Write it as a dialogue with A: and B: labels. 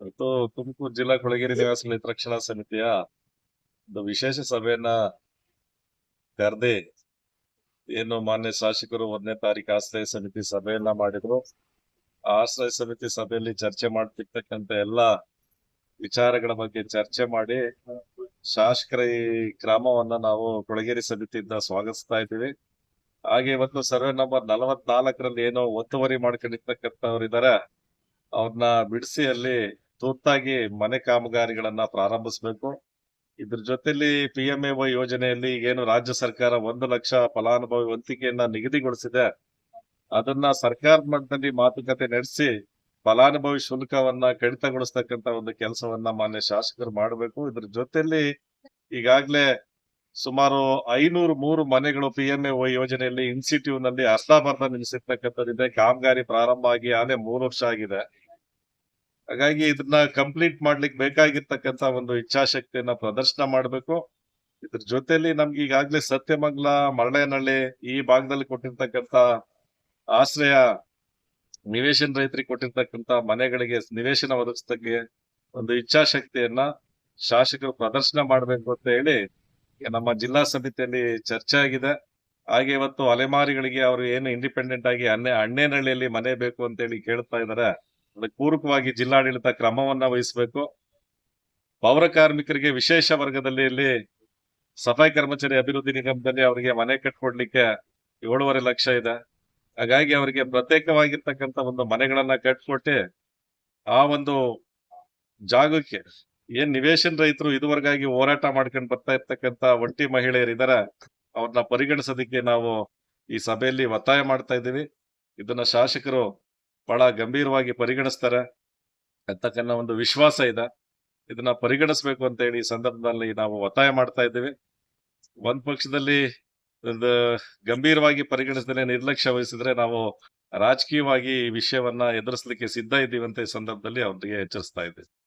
A: ಇವತ್ತು ತುಮಕೂರು ಜಿಲ್ಲಾ ಕೊಳಗೇರಿ ನಿವಾಸಿಗಳ ಹಿತರಕ್ಷಣಾ ಸಮಿತಿಯ ಒಂದು ವಿಶೇಷ ಸಭೆಯನ್ನ ಕರೆದಿ ಏನು ಮಾನ್ಯ ಶಾಸಕರು ಒಂದನೇ ತಾರೀಕು ಆಶ್ರಯ ಸಮಿತಿ ಸಭೆಯನ್ನ ಮಾಡಿದ್ರು. ಆಶ್ರಯ ಸಮಿತಿ ಸಭೆಯಲ್ಲಿ ಚರ್ಚೆ ಮಾಡ್ತಿರ್ತಕ್ಕಂತ ಎಲ್ಲ ವಿಚಾರಗಳ ಬಗ್ಗೆ ಚರ್ಚೆ ಮಾಡಿ ಶಾಸಕರ ಈ ಕ್ರಮವನ್ನ ನಾವು ಕೊಳಗೇರಿ ಸಮಿತಿಯಿಂದ ಸ್ವಾಗತಿಸ್ತಾ ಇದ್ದೀವಿ. ಹಾಗೆ ಇವತ್ತು ಸರ್ವೆ ನಂಬರ್ ನಲವತ್ನಾಲ್ಕರಲ್ಲಿ ಏನೋ ಒತ್ತುವರಿ ಮಾಡ್ಕೊಂಡಿರ್ತಕ್ಕಂಥವ್ರಿದ್ದಾರೆ ಅವ್ರನ್ನ ಬಿಡಿಸಿ ಅಲ್ಲಿ ತುರ್ತಾಗಿ ಮನೆ ಕಾಮಗಾರಿಗಳನ್ನ ಪ್ರಾರಂಭಿಸಬೇಕು. ಇದ್ರ ಜೊತೆಲಿ ಪಿ ಎಂ ಎ ವೈ ಯೋಜನೆಯಲ್ಲಿ ಏನು ರಾಜ್ಯ ಸರ್ಕಾರ ಒಂದು ಲಕ್ಷ ಫಲಾನುಭವಿ ವಂತಿಕೆಯನ್ನ ನಿಗದಿಗೊಳಿಸಿದೆ. ಅದನ್ನ ಸರ್ಕಾರದ ಮಟ್ಟದಲ್ಲಿ ಮಾತುಕತೆ ನಡೆಸಿ ಫಲಾನುಭವಿ ಶುಲ್ಕವನ್ನ ಕಡಿತಗೊಳಿಸ್ತಕ್ಕಂತ ಒಂದು ಕೆಲಸವನ್ನ ಮಾನ್ಯ ಶಾಸಕರು ಮಾಡಬೇಕು. ಇದ್ರ ಜೊತೆಲಿ ಈಗಾಗ್ಲೇ ಸುಮಾರು ಐನೂರು ಮೂರು ಮನೆಗಳು ಪಿ ಎಂ ಎ ವೈ ಯೋಜನೆಯಲ್ಲಿ ಇನ್ಸಿಟಿವ್ನಲ್ಲಿ ನಿಲ್ಲಿಸಿರ್ತಕ್ಕಂಥದ್ದಿದೆ ಕಾಮಗಾರಿ ಪ್ರಾರಂಭ ಆಗಿ ಆನೆ ಮೂರು ವರ್ಷ ಆಗಿದೆ. ಹಾಗಾಗಿ ಇದನ್ನ ಕಂಪ್ಲೀಟ್ ಮಾಡ್ಲಿಕ್ಕೆ ಬೇಕಾಗಿರ್ತಕ್ಕಂತ ಒಂದು ಇಚ್ಛಾಶಕ್ತಿಯನ್ನ ಪ್ರದರ್ಶನ ಮಾಡಬೇಕು. ಇದ್ರ ಜೊತೆಲಿ ನಮ್ಗೆ ಈಗಾಗ್ಲೇ ಸತ್ಯಮಂಗ್ಲ ಮರಳೆನಹಳ್ಳಿ ಈ ಭಾಗದಲ್ಲಿ ಕೊಟ್ಟಿರ್ತಕ್ಕಂತ ಆಶ್ರಯ, ನಿವೇಶನ ರೈತರಿಗೆ ಕೊಟ್ಟಿರ್ತಕ್ಕಂತ ಮನೆಗಳಿಗೆ ನಿವೇಶನ ಒದಗಿಸ್ತಕ್ಕೆ ಒಂದು ಇಚ್ಛಾಶಕ್ತಿಯನ್ನ ಶಾಸಕರು ಪ್ರದರ್ಶನ ಮಾಡಬೇಕು ಅಂತ ಹೇಳಿ ನಮ್ಮ ಜಿಲ್ಲಾ ಸಮಿತಿಯಲ್ಲಿ ಚರ್ಚೆ ಆಗಿದೆ. ಹಾಗೆ ಇವತ್ತು ಅಲೆಮಾರಿಗಳಿಗೆ ಅವರು ಏನು ಇಂಡಿಪೆಂಡೆಂಟ್ ಆಗಿ ಅನ್ನೆ ಅಣ್ಣೇನಹಳ್ಳಿಯಲ್ಲಿ ಮನೆ ಬೇಕು ಅಂತ ಹೇಳಿ ಕೇಳ್ತಾ ಇದಾರೆ. ಅದಕ್ಕೆ ಪೂರಕವಾಗಿ ಜಿಲ್ಲಾಡಳಿತ ಕ್ರಮವನ್ನ ವಹಿಸಬೇಕು. ಪೌರ ಕಾರ್ಮಿಕರಿಗೆ ವಿಶೇಷ ವರ್ಗದಲ್ಲಿ ಇಲ್ಲಿ ಸಫಾಯಿ ಕರ್ಮಚಾರಿ ಅಭಿವೃದ್ಧಿ ನಿಗಮದಲ್ಲಿ ಅವರಿಗೆ ಮನೆ ಕಟ್ಕೊಡ್ಲಿಕ್ಕೆ ಏಳುವರೆ ಲಕ್ಷ ಇದೆ. ಹಾಗಾಗಿ ಅವರಿಗೆ ಪ್ರತ್ಯೇಕವಾಗಿರ್ತಕ್ಕಂತ ಒಂದು ಮನೆಗಳನ್ನ ಕಟ್ಕೊಟ್ಟು ಆ ಒಂದು ಜಾಗಕ್ಕೆ ಏನ್ ನಿವೇಶನ ರೈತರು ಇದುವರೆಗಾಗಿ ಹೋರಾಟ ಮಾಡ್ಕೊಂಡು ಬರ್ತಾ ಇರ್ತಕ್ಕಂತ ಒಂಟಿ ಮಹಿಳೆಯರು ಇದಾರ ಅವ್ರನ್ನ ಪರಿಗಣಿಸೋದಕ್ಕೆ ನಾವು ಈ ಸಭೆಯಲ್ಲಿ ಒತ್ತಾಯ ಮಾಡ್ತಾ ಇದ್ದೀವಿ. ಇದನ್ನ ಶಾಸಕರು ಬಹಳ ಗಂಭೀರವಾಗಿ ಪರಿಗಣಿಸ್ತಾರೆ. ಅಂತಕ್ಕನ್ನ ಒಂದು ವಿಶ್ವಾಸ ಇದೆ. ಇದನ್ನ ಪರಿಗಣಿಸ್ಬೇಕು ಅಂತ ಹೇಳಿ ಈ ಸಂದರ್ಭದಲ್ಲಿ ನಾವು ಒತ್ತಾಯ ಮಾಡ್ತಾ ಇದ್ದೀವಿ. ಒಂದ್ ಪಕ್ಷದಲ್ಲಿ ಒಂದು ಗಂಭೀರವಾಗಿ ಪರಿಗಣಿಸಿದ್ರೆ ನಿರ್ಲಕ್ಷ್ಯ ವಹಿಸಿದ್ರೆ ನಾವು ರಾಜಕೀಯವಾಗಿ ಈ ವಿಷಯವನ್ನ ಎದುರಿಸಲಿಕ್ಕೆ ಸಿದ್ಧ ಇದ್ದೀವಿ ಅಂತ ಈ ಸಂದರ್ಭದಲ್ಲಿ ಅವರಿಗೆ ಎಚ್ಚರಿಸ್ತಾ ಇದ್ದೀವಿ.